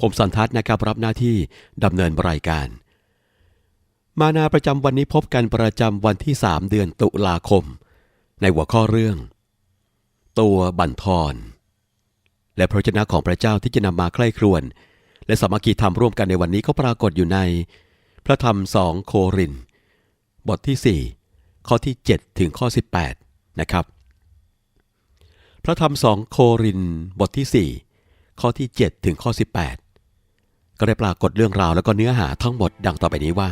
ผมสันทัศน์นะครับรับหน้าที่ดำเนินรายการ มานาประจำวันนี้พบกันประจำวันที่ 3 เดือนตุลาคม ในหัวข้อเรื่อง ตัวบั่นทอนและพระเจ้าของพระเจ้าที่จะนำมาใคร่ครวญและสามัคคีธรรมร่วมกันในวันนี้ก็ปรากฏอยู่ใน พระธรรมสองโคริน บทที่ 4 ข้อที่ 7 ถึงข้อ 18 นะครับ พระธรรมสองโคริน บทที่ 4 ข้อที่ 7 ถึงข้อ 18 ก็ได้ปรากฏเรื่องราวแล้วก็เนื้อหาทั้งหมดดังต่อไปนี้ว่า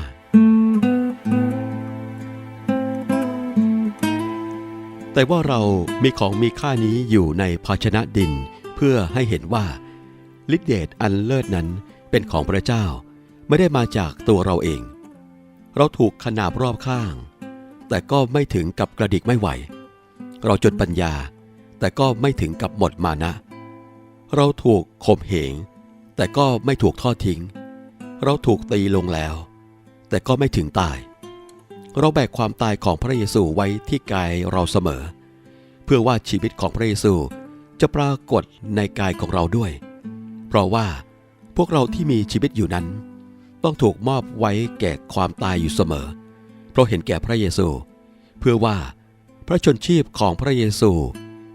แต่ว่าเรามีของมีค่านี้อยู่ในภาชนะดิน เพื่อให้เห็นว่าฤทธิเดชอันเลิศนั้นเป็นของพระเจ้า ไม่ได้มาจากตัวเราเอง เราถูกขนาบรอบข้าง แต่ก็ไม่ถึงกับกระดิกไม่ไหว เราจดปัญญา แต่ก็ไม่ถึงกับหมดมานะ เราถูกข่มเหง แต่ก็ไม่ถูกทอดทิ้ง เราถูกตีลงแล้ว แต่ก็ไม่ถึงตาย เราแบกความตายของพระเยซูไว้ที่กายเราเสมอ เพื่อว่าชีวิตของพระเยซูจะปรากฏในกายของเราด้วย เพราะว่าพวกเราที่มีชีวิตอยู่นั้น ต้องถูกมอบไว้แก่ความตายอยู่เสมอ เพราะเห็นแก่พระเยซู เพื่อว่าพระชนชีพของพระเยซู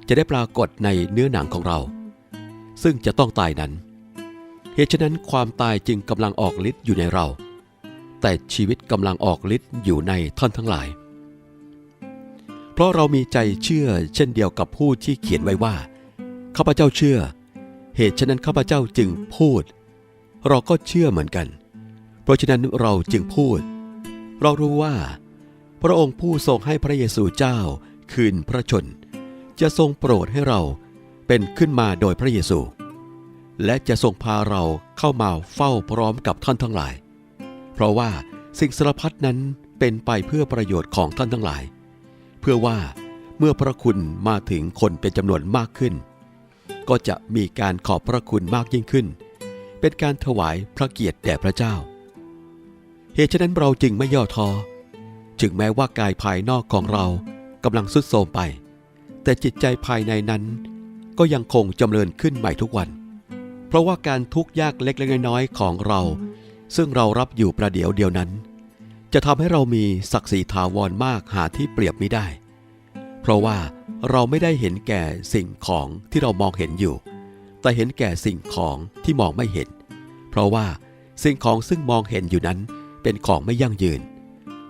จะได้ปรากฏในเนื้อหนังของเรา ซึ่งจะต้องตายนั้น เหตุฉะนั้นความตายจึงกำลังออกฤทธิ์อยู่ในเรา แต่ชีวิตกำลังออกฤทธิ์อยู่ในท่านทั้งหลาย เพราะเรามีใจเชื่อเช่นเดียวกับผู้ที่เขียนไว้ว่าข้าพเจ้าเชื่อ เหตุฉะนั้นข้าพเจ้าจึงพูด เราก็เชื่อเหมือนกัน เพราะฉะนั้นเราจึงพูด เรารู้ว่า พระองค์ผู้ทรงให้พระเยซูเจ้าคืนพระชน จะทรงโปรดให้เราเป็นขึ้นมาโดยพระเยซู และจะทรงพาเราเข้ามาเฝ้าพร้อมกับท่านทั้งหลาย เพราะว่าสิ่งสารพัดนั้นเป็นไปเพื่อประโยชน์ของท่านทั้งหลาย เพื่อว่าเมื่อพระคุณมาถึงคนเป็นจำนวนมากขึ้น ก็จะมีการขอบพระคุณมากยิ่งขึ้น เป็นการถวายพระเกียรติแด่พระเจ้า เหตุฉะนั้นเราจึงไม่ย่อท้อถึงแม้ว่ากายภายนอกของเรากำลังสุดโทรมไป แต่จิตใจภายในนั้นก็ยังคงจำเริญขึ้นใหม่ทุกวันเพราะว่าการทุกข์ยากเล็กๆน้อยๆของเรา ซึ่งเรารับอยู่ประเดี๋ยวเดียวนั้น จะทำให้เรามีศักดิ์ศรีถาวรมากหาที่เปรียบไม่ได้ เพราะว่าเราไม่ได้เห็นแก่สิ่งของที่เรามองเห็นอยู่ แต่เห็นแก่สิ่งของที่มองไม่เห็น เพราะว่าสิ่งของซึ่งมองเห็นอยู่นั้นเป็นของไม่ยั่งยืน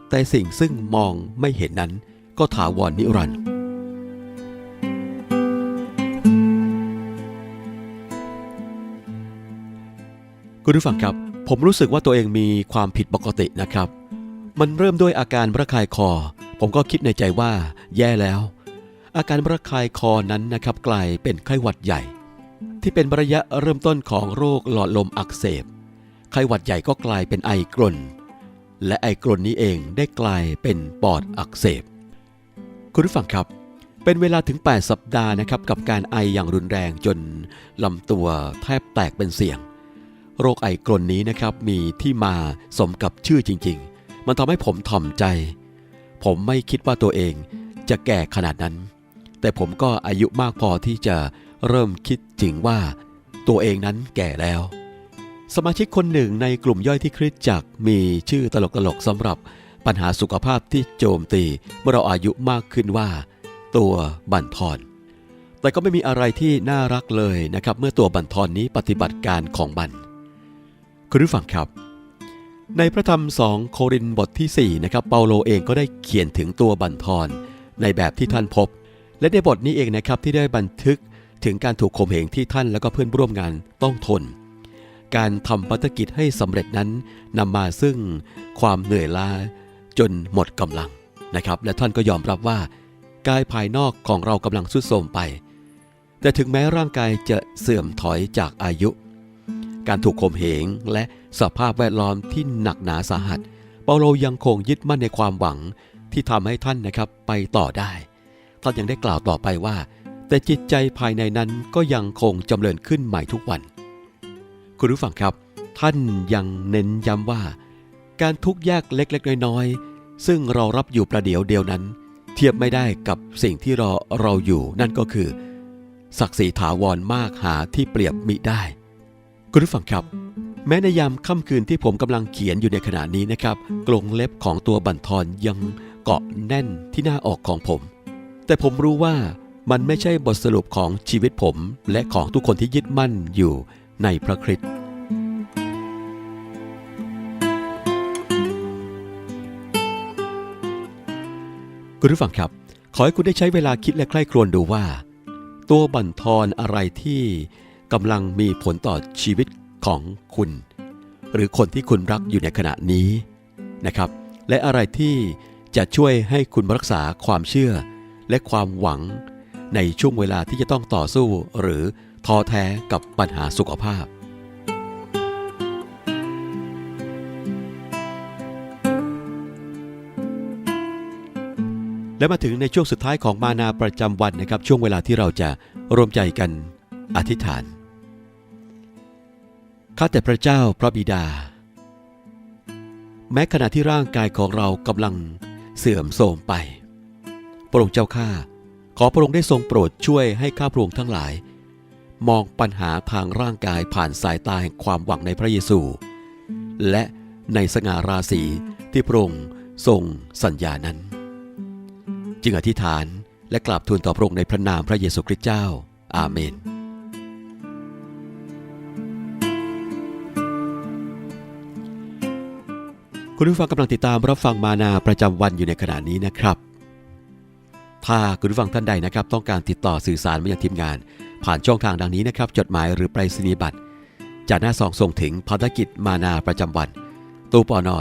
แต่สิ่งซึ่งมองไม่เห็นนั้นก็ถาวรนิรันดร์ คุณผู้ฟังครับ ผมรู้สึกว่าตัวเองมีความผิดปกตินะครับ มันเริ่มด้วยอาการระคายคอ ผมก็คิดในใจว่า แย่แล้ว อาการระคายคอนั้นนะครับกลายเป็นไข้หวัดใหญ่ ที่เป็นระยะเริ่มต้นของโรคหลอดลมอักเสบ ไข้หวัดใหญ่ก็กลายเป็นไอกรนและไอกรนนี้เองได้กลายเป็นปอดอักเสบ คุณผู้ฟังครับ เป็นเวลาถึง 8 สัปดาห์นะครับกับการไออย่างรุนแรงจนลำตัวแทบแตกเป็นเสียง โรคไอกรนนี้นะครับมีที่มาสมกับชื่อจริง ๆ มันทำให้ผมถ่อมใจ ผมไม่คิดว่าตัวเองจะแก่ขนาดนั้น แต่ผมก็อายุมากพอที่จะเริ่มคิดจริงว่า ตัวเองนั้นแก่แล้ว สมาชิกคนหนึ่งในกลุ่มย่อยที่คริสจักมีชื่อตลกๆสำหรับปัญหาสุขภาพที่โจมตีเมื่อเราอายุมากขึ้นว่า ตัวบั่นทอน แต่ก็ไม่มีอะไรที่น่ารักเลยนะครับ เมื่อตัวบั่นทอนนี้ปฏิบัติการของมัน คุณผู้ฟังครับ ในพระธรรมสองโครินบทที่ 4 นะครับ เปาโลเองก็ได้เขียนถึงตัวบันทอนในแบบที่ท่านพบ และในบทนี้เองนะครับที่ได้บันทึกถึงการถูกข่มเหงที่ท่านและก็เพื่อนร่วมงานต้องทน การทำภารกิจให้สำเร็จนั้นนำมาซึ่งความเหนื่อยล้าจนหมดกำลังนะครับ และท่านก็ยอมรับว่ากายภายนอกของเรากำลังทรุดโทรมไป แต่ถึงแม้ร่างกายจะเสื่อมถอยจากอายุ การถูกข่มเหงและสภาพแวดล้อมที่หนักหนาสาหัส เปาโลยังคงยึดมั่นในความหวังที่ทำให้ท่านนะครับไปต่อได้ ท่านยังได้กล่าวต่อไปว่า แต่จิตใจภายในนั้นก็ยังคงจำเริญขึ้นใหม่ทุกวัน คุณผู้ฟังครับ ท่านยังเน้นย้ำว่า การทุกข์ยากเล็กๆน้อยๆซึ่งเรารับอยู่ประเดี๋ยวเดียวนั้น เทียบไม่ได้กับสิ่งที่รอเราอยู่นั่นก็คือ ศักดิ์ศรีถาวรมากหาที่เปรียบมิได้ คุณผู้ฟังครับแม้ในยามค่ำคืนที่ผมกำลังเขียนอยู่ในขณะนี้นะครับกรงเล็บของตัวบั่นทอนยังเกาะแน่นที่หน้าออกของผม แต่ผมรู้ว่ามันไม่ใช่บทสรุปของชีวิตผม และของทุกคนที่ยึดมั่นอยู่ในพระคริสต์คุณผู้ฟังครับ ขอให้คุณได้ใช้เวลาคิดและใคร่ครวญดูว่า ตัวบั่นทอนอะไรที่ กำลังมีผลต่อชีวิตของคุณ หรือคนที่คุณรักอยู่ในขณะนี้นะครับ และอะไรที่จะช่วยให้คุณรักษาความเชื่อ และความหวัง ในช่วงเวลาที่จะต้องต่อสู้ หรือท้อแท้กับปัญหาสุขภาพและมาถึงในช่วงสุดท้ายของมานาประจำวันนะครับ ช่วงเวลาที่เราจะรวมใจกันอธิษฐาน ข้าแต่พระเจ้าพระบิดา แม้ขณะที่ร่างกายของเรากำลังเสื่อมโทรมไป พระองค์เจ้าข้าขอพระองค์ได้ทรงโปรดช่วยให้ข้าพระองค์ทั้งหลาย มองปัญหาทางร่างกายผ่านสายตาแห่งความหวังในพระเยซู และในสง่าราศีที่พระองค์ทรงสัญญานั้น จึงอธิษฐานและกราบทูลต่อพระองค์ในพระนามพระเยซูคริสต์เจ้า อาเมน คุณผู้ฟังกำลังติดตามรับฟังมานาประจำวันอยู่ในขณะนี้นะครับ ถ้าคุณผู้ฟังท่านใดนะครับ ต้องการติดต่อสื่อสารมายังทีมงาน ผ่านช่องทางดังนี้นะครับ จดหมายหรือไปรษณียบัตรจากหน้าซองส่งถึงภารกิจมานาประจำวัน ตู้ปอนอ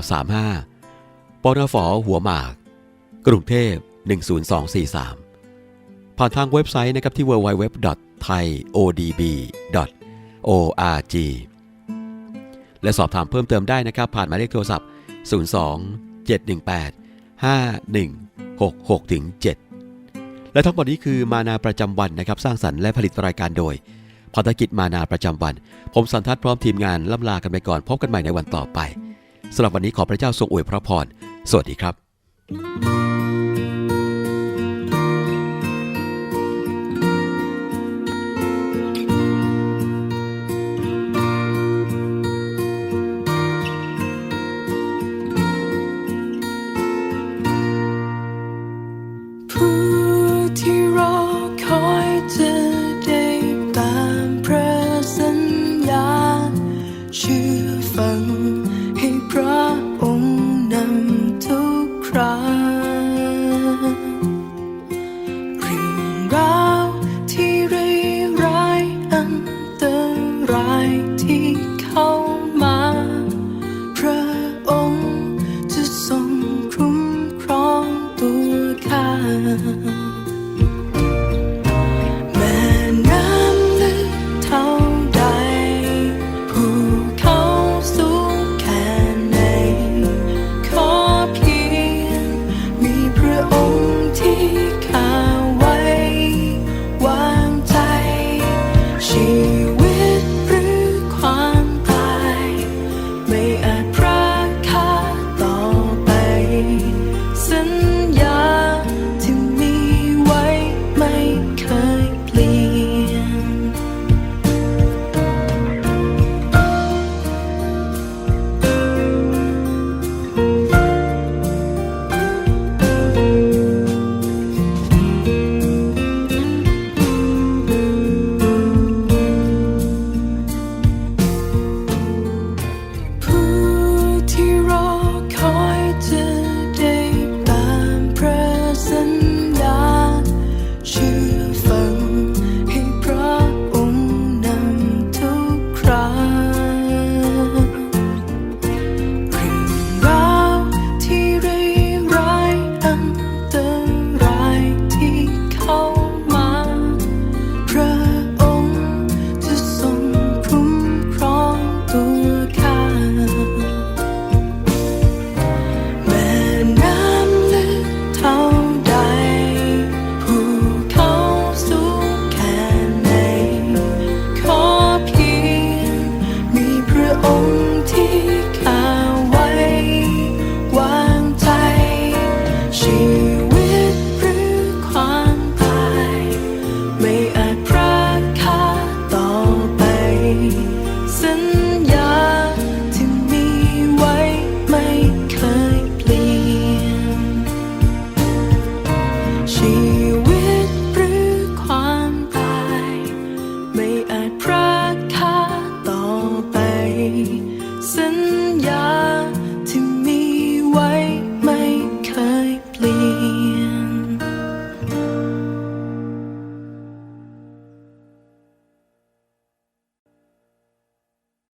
35ปอนอฝอหัวหมาก กรุงเทพ 10243 ผ่านทางเว็บไซต์นะครับที่ www.thaiodb.org และสอบถามเพิ่มเติมได้นะครับ ผ่านหมายเลขโทรศัพท์ 02 718 5166ถึง7และทั้งหมดนี้คือมานาประจำวันนะครับ สร้างสรรค์และผลิตรายการโดยภารกิจมานาประจำวัน ผมสันทัดพร้อมทีมงานล่ำลากันไปก่อน พบกันใหม่ในวันต่อไปสำหรับวันนี้ขอพระเจ้าทรงอวยพระพร สวัสดีครับผู้ ฟัง ให้พระองค์นำทุกคราเรื่องราวที่ร้ายร้ายอันตรายที่เข้ามา พระองค์จะทรงคุ้มครองตัวข้า